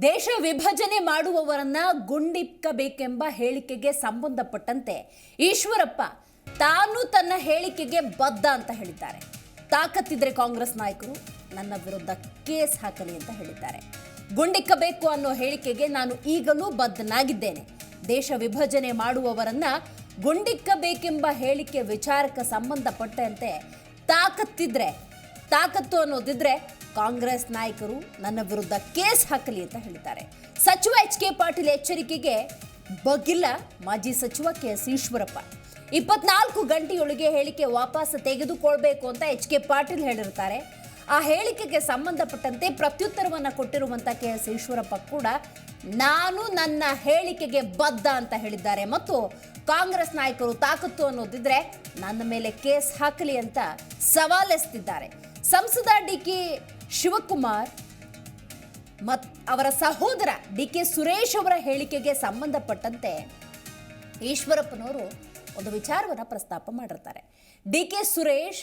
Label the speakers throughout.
Speaker 1: ದೇಶ ವಿಭಜನೆ ಮಾಡುವವರನ್ನ ಗುಂಡಿಕ್ಕಬೇಕೆಂಬ ಹೇಳಿಕೆಗೆ ಸಂಬಂಧಪಟ್ಟಂತೆ ಈಶ್ವರಪ್ಪ ತಾನು ತನ್ನ ಹೇಳಿಕೆಗೆ ಬದ್ಧ ಅಂತ ಹೇಳಿದ್ದಾರೆ. ತಾಕತ್ತಿದ್ರೆ ಕಾಂಗ್ರೆಸ್ ನಾಯಕರು, ನನ್ನ ವಿರುದ್ಧ ಕೇಸ್ ಹಾಕಲಿ ಅಂತ ಹೇಳಿದ್ದಾರೆ. ಗುಂಡಿಕ್ಕಬೇಕು ಅನ್ನೋ ಹೇಳಿಕೆಗೆ ನಾನು ಈಗಲೂ ಬದ್ಧನಾಗಿದ್ದೇನೆ. ದೇಶ ವಿಭಜನೆ ಮಾಡುವವರನ್ನ ಗುಂಡಿಕ್ಕಬೇಕೆಂಬ ಹೇಳಿಕೆ ವಿಚಾರಕ್ಕೆ ಸಂಬಂಧಪಟ್ಟಂತೆ ತಾಕತ್ತಿದ್ರೆ ತಾಕತ್ತು ಅನ್ನೋದಿದ್ರೆ ಕಾಂಗ್ರೆಸ್ ನಾಯಕರು ನನ್ನ ವಿರುದ್ಧ ಕೇಸ್ ಹಾಕಲಿ ಅಂತ ಹೇಳಿದ್ದಾರೆ. ಸಚಿವ ಎಚ್ ಕೆ ಪಾಟೀಲ್ ಎಚ್ಚರಿಕೆಗೆ ಬಗ್ಗಿಲ್ಲ ಮಾಜಿ ಸಚಿವ ಕೆ ಎಸ್ ಈಶ್ವರಪ್ಪ. ಇಪ್ಪತ್ನಾಲ್ಕು ಗಂಟೆಯೊಳಗೆ ಹೇಳಿಕೆ ವಾಪಸ್ ತೆಗೆದುಕೊಳ್ಬೇಕು ಅಂತ ಎಚ್ ಕೆ ಪಾಟೀಲ್ ಹೇಳಿರ್ತಾರೆ. ಆ ಹೇಳಿಕೆಗೆ ಸಂಬಂಧಪಟ್ಟಂತೆ ಪ್ರತ್ಯುತ್ತರವನ್ನು ಕೊಟ್ಟಿರುವಂತ ಕೆ ಎಸ್ ಈಶ್ವರಪ್ಪ ಕೂಡ ನಾನು ನನ್ನ ಹೇಳಿಕೆಗೆ ಬದ್ಧ ಅಂತ ಹೇಳಿದ್ದಾರೆ. ಮತ್ತು ಕಾಂಗ್ರೆಸ್ ನಾಯಕರು ತಾಕತ್ತು ಅನ್ನೋದಿದ್ರೆ ನನ್ನ ಮೇಲೆ ಕೇಸ್ ಹಾಕಲಿ ಅಂತ ಸವಾಲೆಸ್ತಿದ್ದಾರೆ ಸಂಸದ ಡಿ ಕೆ ಶಿವಕುಮಾರ್ ಮತ್ ಅವರ ಸಹೋದರ ಡಿ ಕೆ ಸುರೇಶ್ ಅವರ ಹೇಳಿಕೆಗೆ ಸಂಬಂಧಪಟ್ಟಂತೆ ಈಶ್ವರಪ್ಪನವರು ಒಂದು ವಿಚಾರವನ್ನು ಪ್ರಸ್ತಾಪ ಮಾಡಿರ್ತಾರೆ. ಡಿ ಕೆ ಸುರೇಶ್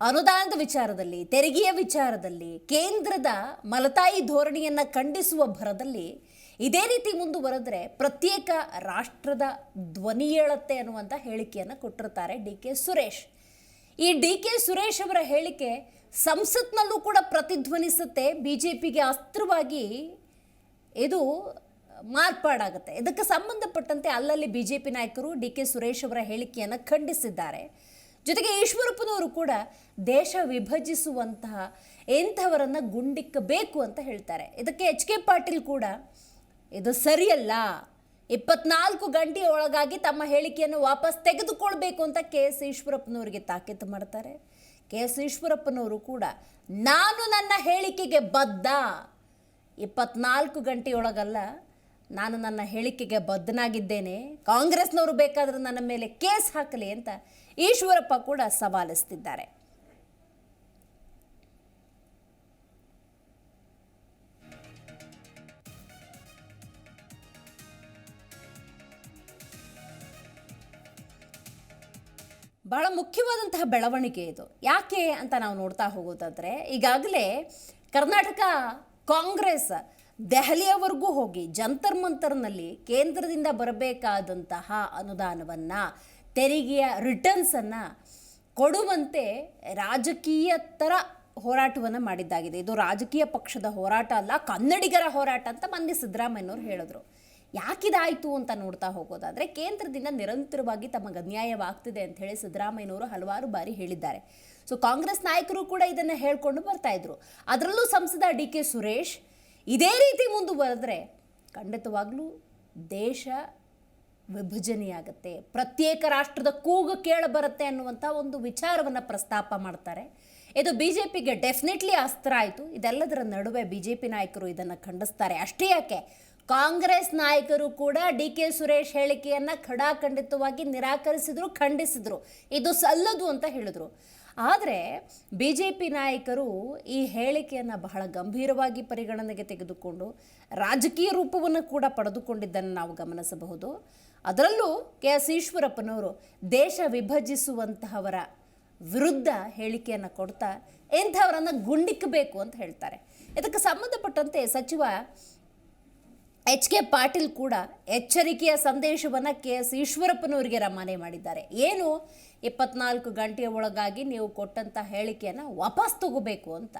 Speaker 1: ಅನುದಾನದ ವಿಚಾರದಲ್ಲಿ, ತೆರಿಗೆಯ ವಿಚಾರದಲ್ಲಿ, ಕೇಂದ್ರದ ಮಲತಾಯಿ ಧೋರಣೆಯನ್ನು ಖಂಡಿಸುವ ಭರದಲ್ಲಿ ಇದೇ ರೀತಿ ಮುಂದುವರೆದ್ರೆ ಪ್ರತ್ಯೇಕ ರಾಷ್ಟ್ರದ ಧ್ವನಿ ಅನ್ನುವಂಥ ಹೇಳಿಕೆಯನ್ನು ಕೊಟ್ಟಿರ್ತಾರೆ ಡಿ ಕೆ ಸುರೇಶ್. ಈ ಡಿ ಕೆ ಸುರೇಶ್ ಅವರ ಹೇಳಿಕೆ ಸಂಸತ್ನಲ್ಲೂ ಕೂಡ ಪ್ರತಿಧ್ವನಿಸುತ್ತೆ. ಬಿ ಜೆ ಪಿಗೆ ಅಸ್ತ್ರವಾಗಿ ಇದು ಮಾರ್ಪಾಡಾಗುತ್ತೆ. ಇದಕ್ಕೆ ಸಂಬಂಧಪಟ್ಟಂತೆ ಅಲ್ಲಲ್ಲಿ ಬಿ ಜೆ ಪಿ ನಾಯಕರು ಡಿ ಕೆ ಸುರೇಶ್ ಅವರ ಹೇಳಿಕೆಯನ್ನು ಖಂಡಿಸಿದ್ದಾರೆ. ಜೊತೆಗೆ ಈಶ್ವರಪ್ಪನವರು ಕೂಡ ದೇಶ ವಿಭಜಿಸುವಂತಹ ಎಂಥವರನ್ನ ಗುಂಡಿಕ್ಕಬೇಕು ಅಂತ ಹೇಳ್ತಾರೆ. ಇದಕ್ಕೆ ಎಚ್ ಕೆ ಪಾಟೀಲ್ ಕೂಡ ಇದು ಸರಿಯಲ್ಲ. ಇಪ್ಪತ್ನಾಲ್ಕು ಗಂಟೆ ಒಳಗಾಗಿ ತಮ್ಮ ಹೇಳಿಕೆಯನ್ನು ವಾಪಸ್ ತೆಗೆದುಕೊಳ್ಬೇಕು ಅಂತ ಕೆ ಎಸ್ ಈಶ್ವರಪ್ಪನವರಿಗೆ ತಾಕೀತು ಮಾಡ್ತಾರೆ. ಕೆ ಎಸ್ ಈಶ್ವರಪ್ಪನವರು ಕೂಡ, ನಾನು ನನ್ನ ಹೇಳಿಕೆಗೆ ಬದ್ಧ. ಇಪ್ಪತ್ನಾಲ್ಕು ಗಂಟೆಯೊಳಗಲ್ಲ ನಾನು ನನ್ನ ಹೇಳಿಕೆಗೆ ಬದ್ಧನಾಗಿದ್ದೇನೆ. ಕಾಂಗ್ರೆಸ್ನವರು ಬೇಕಾದರೂ ನನ್ನ ಮೇಲೆ ಕೇಸ್ ಹಾಕಲಿ ಅಂತ ಈಶ್ವರಪ್ಪ ಕೂಡ ಸವಾಲಿಸ್ತಿದ್ದಾರೆ. ಬಹಳ ಮುಖ್ಯವಾದಂತಹ ಬೆಳವಣಿಗೆ ಇದು. ಯಾಕೆ ಅಂತ ನಾವು ನೋಡ್ತಾ ಹೋಗೋದಾದರೆ, ಈಗಾಗಲೇ ಕರ್ನಾಟಕ ಕಾಂಗ್ರೆಸ್ ದೆಹಲಿಯವರೆಗೂ ಹೋಗಿ ಜಂತರ್ ಮಂತರ್ನಲ್ಲಿ ಕೇಂದ್ರದಿಂದ ಬರಬೇಕಾದಂತಹ ಅನುದಾನವನ್ನು, ತೆರಿಗೆಯ ರಿಟರ್ನ್ಸನ್ನು ಕೊಡುವಂತೆ ರಾಜಕೀಯ ಥರ ಹೋರಾಟವನ್ನು ಮಾಡಿದ್ದಾಗಿದೆ. ಇದು ರಾಜಕೀಯ ಪಕ್ಷದ ಹೋರಾಟ ಅಲ್ಲ, ಕನ್ನಡಿಗರ ಹೋರಾಟ ಅಂತ ಮಂದಿ ಸಿದ್ದರಾಮಯ್ಯನವರು ಹೇಳಿದ್ರು. ಯಾಕಿದಾಯಿತು ಅಂತ ನೋಡ್ತಾ ಹೋಗೋದಾದರೆ ಕೇಂದ್ರದಿಂದ ನಿರಂತರವಾಗಿ ತಮಗೆ ಅನ್ಯಾಯವಾಗ್ತಿದೆ ಅಂತ ಹೇಳಿ ಸಿದ್ದರಾಮಯ್ಯನವರು ಹಲವಾರು ಬಾರಿ ಹೇಳಿದ್ದಾರೆ. ಸೊ ಕಾಂಗ್ರೆಸ್ ನಾಯಕರು ಕೂಡ ಇದನ್ನು ಹೇಳ್ಕೊಂಡು ಬರ್ತಾ ಇದ್ರು. ಅದರಲ್ಲೂ ಸಂಸದ ಡಿ ಕೆ ಸುರೇಶ್ ಇದೇ ರೀತಿ ಮುಂದುವರೆದ್ರೆ ಖಂಡಿತವಾಗ್ಲೂ ದೇಶ ವಿಭಜನೆಯಾಗುತ್ತೆ. ಪ್ರತ್ಯೇಕ ರಾಷ್ಟ್ರದ ಕೂಗು ಕೇಳ ಬರುತ್ತೆ ಅನ್ನುವಂಥ ಒಂದು ವಿಚಾರವನ್ನು ಪ್ರಸ್ತಾಪ ಮಾಡ್ತಾರೆ. ಇದು ಬಿ ಜೆ ಪಿಗೆ ಡೆಫಿನೆಟ್ಲಿ ಅಸ್ತ್ರ ಆಯಿತು. ಇದೆಲ್ಲದರ ನಡುವೆ ಬಿ ಜೆ ಪಿ ನಾಯಕರು ಇದನ್ನು ಖಂಡಿಸ್ತಾರೆ. ಅಷ್ಟೇ ಯಾಕೆ? ಕಾಂಗ್ರೆಸ್ ನಾಯಕರು ಕೂಡ ಡಿ ಕೆ ಸುರೇಶ್ ಹೇಳಿಕೆಯನ್ನು ಖಡಾಖಂಡಿತವಾಗಿ ನಿರಾಕರಿಸಿದ್ರು, ಖಂಡಿಸಿದ್ರು. ಇದು ಸಲ್ಲದು ಅಂತ ಹೇಳಿದ್ರು. ಆದರೆ ಬಿ ಜೆ ಪಿ ನಾಯಕರು ಈ ಹೇಳಿಕೆಯನ್ನು ಬಹಳ ಗಂಭೀರವಾಗಿ ಪರಿಗಣನೆಗೆ ತೆಗೆದುಕೊಂಡು ರಾಜಕೀಯ ರೂಪವನ್ನು ಕೂಡ ಪಡೆದುಕೊಂಡಿದ್ದನ್ನು ನಾವು ಗಮನಿಸಬಹುದು. ಅದರಲ್ಲೂ ಕೆ ಎಸ್ ಈಶ್ವರಪ್ಪನವರು ದೇಶ ವಿಭಜಿಸುವಂತಹವರ ವಿರುದ್ಧ ಹೇಳಿಕೆಯನ್ನು ಕೊಡ್ತಾ ಇಂಥವರನ್ನು ಗುಂಡಿಕ್ಕಬೇಕು ಅಂತ ಹೇಳ್ತಾರೆ. ಇದಕ್ಕೆ ಸಂಬಂಧಪಟ್ಟಂತೆ ಸಚಿವ ಎಚ್ ಕೆ ಪಾಟೀಲ್ ಕೂಡ ಎಚ್ಚರಿಕೆಯ ಸಂದೇಶವನ್ನು ಕೆ ಎಸ್ ಈಶ್ವರಪ್ಪನವರಿಗೆ ರವಾನೆ ಮಾಡಿದ್ದಾರೆ. ಏನು? ಇಪ್ಪತ್ನಾಲ್ಕು ಗಂಟೆಯ ಒಳಗಾಗಿ ನೀವು ಕೊಟ್ಟಂಥ ಹೇಳಿಕೆಯನ್ನು ವಾಪಸ್ ತಗೋಬೇಕು ಅಂತ.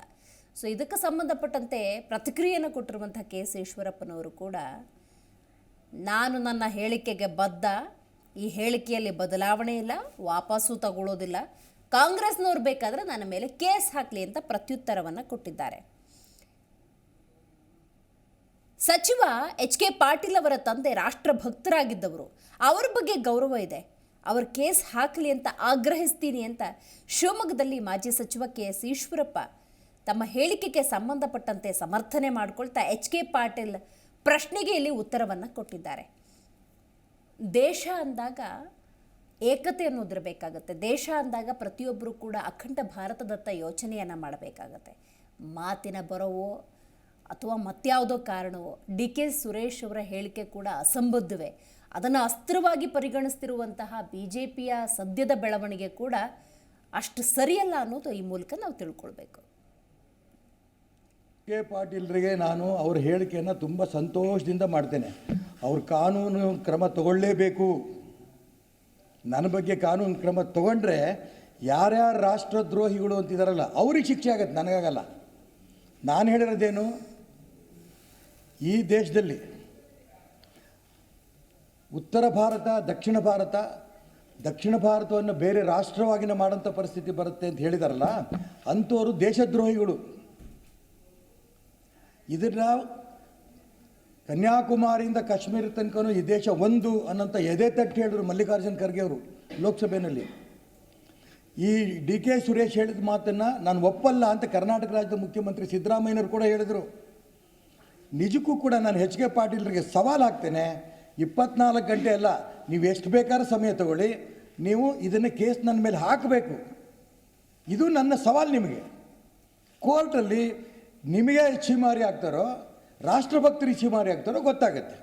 Speaker 1: ಸೊ ಇದಕ್ಕೆ ಸಂಬಂಧಪಟ್ಟಂತೆ ಪ್ರತಿಕ್ರಿಯೆಯನ್ನು ಕೊಟ್ಟಿರುವಂಥ ಕೆ ಎಸ್ ಈಶ್ವರಪ್ಪನವರು ಕೂಡ, ನಾನು ನನ್ನ ಹೇಳಿಕೆಗೆ ಬದ್ಧ. ಈ ಹೇಳಿಕೆಯಲ್ಲಿ ಬದಲಾವಣೆ ಇಲ್ಲ, ವಾಪಸ್ಸು ತಗೊಳ್ಳೋದಿಲ್ಲ. ಕಾಂಗ್ರೆಸ್ನವ್ರು ಬೇಕಾದರೆ ನನ್ನ ಮೇಲೆ ಕೇಸ್ ಹಾಕಲಿ ಅಂತ ಪ್ರತ್ಯುತ್ತರವನ್ನು ಕೊಟ್ಟಿದ್ದಾರೆ. ಸಚಿವ ಎಚ್ ಕೆ ಪಾಟೀಲ್ ಅವರ ತಂದೆ ರಾಷ್ಟ್ರಭಕ್ತರಾಗಿದ್ದವರು, ಅವರ ಬಗ್ಗೆ ಗೌರವ ಇದೆ. ಅವ್ರ ಕೇಸ್ ಹಾಕಲಿ ಅಂತ ಆಗ್ರಹಿಸ್ತೀನಿ ಅಂತ ಶಿವಮೊಗ್ಗದಲ್ಲಿ ಮಾಜಿ ಸಚಿವ ಕೆ ಎಸ್ ಈಶ್ವರಪ್ಪ ತಮ್ಮ ಹೇಳಿಕೆಗೆ ಸಂಬಂಧಪಟ್ಟಂತೆ ಸಮರ್ಥನೆ ಮಾಡಿಕೊಳ್ತಾ ಎಚ್ ಕೆ ಪಾಟೀಲ್ ಪ್ರಶ್ನೆಗೆ ಇಲ್ಲಿ ಉತ್ತರವನ್ನು ಕೊಟ್ಟಿದ್ದಾರೆ. ದೇಶ ಅಂದಾಗ ಏಕತೆ ಅನ್ನೋದಿರಬೇಕಾಗತ್ತೆ ದೇಶ ಅಂದಾಗ ಪ್ರತಿಯೊಬ್ಬರೂ ಕೂಡ ಅಖಂಡ ಭಾರತದತ್ತ ಯೋಚನೆಯನ್ನು ಮಾಡಬೇಕಾಗತ್ತೆ. ಮಾತಿನ ಬರವೋ ಅಥವಾ ಮತ್ಯಾವುದೋ ಕಾರಣವೋ, ಡಿ ಕೆ ಸುರೇಶ್ ಅವರ ಹೇಳಿಕೆ ಕೂಡ ಅಸಂಬದ್ಧವೇ. ಅದನ್ನು ಅಸ್ತ್ರವಾಗಿ ಪರಿಗಣಿಸ್ತಿರುವಂತಹ ಬಿ ಜೆ ಪಿಯ ಸದ್ಯದ ಬೆಳವಣಿಗೆ ಕೂಡ ಅಷ್ಟು ಸರಿಯಲ್ಲ ಅನ್ನೋದು ಈ ಮೂಲಕ ನಾವು ತಿಳ್ಕೊಳ್ಬೇಕು.
Speaker 2: ಕೆ ಪಾಟೀಲ್ರಿಗೆ ನಾನು ಅವ್ರ ಹೇಳಿಕೆಯನ್ನು ತುಂಬ ಸಂತೋಷದಿಂದ ಮಾಡ್ತೇನೆ. ಅವ್ರ ಕಾನೂನು ಕ್ರಮ ತಗೊಳ್ಳೇಬೇಕು. ನನ್ನ ಬಗ್ಗೆ ಕಾನೂನು ಕ್ರಮ ತಗೊಂಡ್ರೆ ಯಾರ್ಯಾರು ರಾಷ್ಟ್ರದ್ರೋಹಿಗಳು ಅಂತಿದ್ದಾರಲ್ಲ ಅವ್ರಿಗೆ ಶಿಕ್ಷೆ ಆಗತ್ತೆ, ನನಗಾಗಲ್ಲ. ನಾನು ಹೇಳಿರೋದೇನು ಈ ದೇಶದಲ್ಲಿ ಉತ್ತರ ಭಾರತ, ದಕ್ಷಿಣ ಭಾರತ, ದಕ್ಷಿಣ ಭಾರತವನ್ನು ಬೇರೆ ರಾಷ್ಟ್ರವಾಗಿನ ಮಾಡೋಂಥ ಪರಿಸ್ಥಿತಿ ಬರುತ್ತೆ ಅಂತ ಹೇಳಿದಾರಲ್ಲ, ಅಂಥವರು ದೇಶದ್ರೋಹಿಗಳು. ಇದನ್ನ ಕನ್ಯಾಕುಮಾರಿಯಿಂದ ಕಾಶ್ಮೀರ ತನಕನೂ ಈ ದೇಶ ಒಂದು ಅನ್ನೋಂಥ ಎದೆ ತಟ್ಟು ಹೇಳಿದ್ರು ಮಲ್ಲಿಕಾರ್ಜುನ್ ಖರ್ಗೆ ಅವರು ಲೋಕಸಭೆಯಲ್ಲಿ. ಈ ಡಿ ಕೆ ಸುರೇಶ್ ಹೇಳಿದ ಮಾತನ್ನು ನಾನು ಒಪ್ಪಲ್ಲ ಅಂತ ಕರ್ನಾಟಕ ರಾಜ್ಯದ ಮುಖ್ಯಮಂತ್ರಿ ಸಿದ್ದರಾಮಯ್ಯನವರು ಕೂಡ ಹೇಳಿದರು. ನಿಜಕ್ಕೂ ಕೂಡ ನಾನು ಎಚ್ ಕೆ ಪಾಟೀಲ್ರಿಗೆ ಸವಾಲು ಹಾಕ್ತೇನೆ. ಇಪ್ಪತ್ನಾಲ್ಕು ಗಂಟೆ ಅಲ್ಲ, ನೀವು ಎಷ್ಟು ಬೇಕಾದ್ರೂ ಸಮಯ ತಗೊಳ್ಳಿ. ನೀವು ಇದನ್ನು ಕೇಸ್ ನನ್ನ ಮೇಲೆ ಹಾಕಬೇಕು. ಇದು ನನ್ನ ಸವಾಲು ನಿಮಗೆ. ಕೋರ್ಟಲ್ಲಿ ನಿಮಗೆ ಛೀಮಾರಿ ಆಗ್ತಾರೋ, ರಾಷ್ಟ್ರಭಕ್ತರಿಗೆ ಛೀಮಾರಿ ಆಗ್ತಾರೋ ಗೊತ್ತಾಗುತ್ತೆ.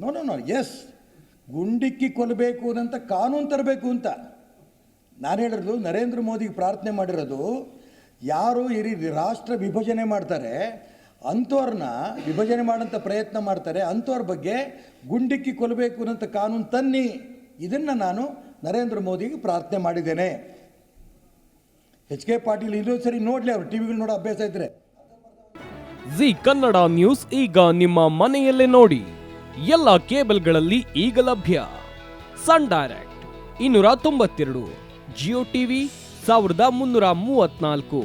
Speaker 2: ನೋ ನೋ ನೋ ಎಸ್ ಗುಂಡಿಕ್ಕಿ ಕೊಲ್ಲಬೇಕು ಅಂತ ಕಾನೂನು ತರಬೇಕು ಅಂತ. ನಾನು ಹೇಳಿರೋದು ನರೇಂದ್ರ ಮೋದಿಗೆ ಪ್ರಾರ್ಥನೆ ಮಾಡಿರೋದು, ಯಾರು ಈ ರಾಷ್ಟ್ರ ವಿಭಜನೆ ಮಾಡ್ತಾರೆ ಅಂಥವ್ರನ್ನ ವಿಭಜನೆ ಮಾಡೋಂಥ ಪ್ರಯತ್ನ ಮಾಡ್ತಾರೆ. ಅಂಥವ್ರ ಬಗ್ಗೆ ಗುಂಡಿಕ್ಕಿ ಕೊಲ್ಲಬೇಕು ಅನ್ನೋಂಥ ಕಾನೂನು ತನ್ನಿ. ಇದನ್ನು ನಾನು ನರೇಂದ್ರ ಮೋದಿಗೆ ಪ್ರಾರ್ಥನೆ ಮಾಡಿದ್ದೇನೆ. ಎಚ್ ಕೆ ಪಾಟೀಲ್ ಇನ್ನೊಂದು ಸರಿ ನೋಡಲಿ ಅವ್ರು ಟಿ ವಿಗಳು ನೋಡೋ ಅಭ್ಯಾಸ ಇದ್ರೆ.
Speaker 3: ಜಿ ಕನ್ನಡ ನ್ಯೂಸ್ ಈಗ ನಿಮ್ಮ ಮನೆಯಲ್ಲೇ ನೋಡಿ. ಎಲ್ಲ ಕೇಬಲ್ಗಳಲ್ಲಿ ಈಗ ಲಭ್ಯ. ಸನ್ ಡೈರೆಕ್ಟ್ ಇನ್ನೂರ ತೊಂಬತ್ತೆರಡು, ಜಿಯೋ ಟಿವಿ ಸಾವಿರದ ಮುನ್ನೂರ ಮೂವತ್ನಾಲ್ಕು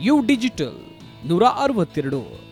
Speaker 3: ಯು ಡಿಜಿಟಲ್ ನೂರ ಅರವತ್ತೆರಡು.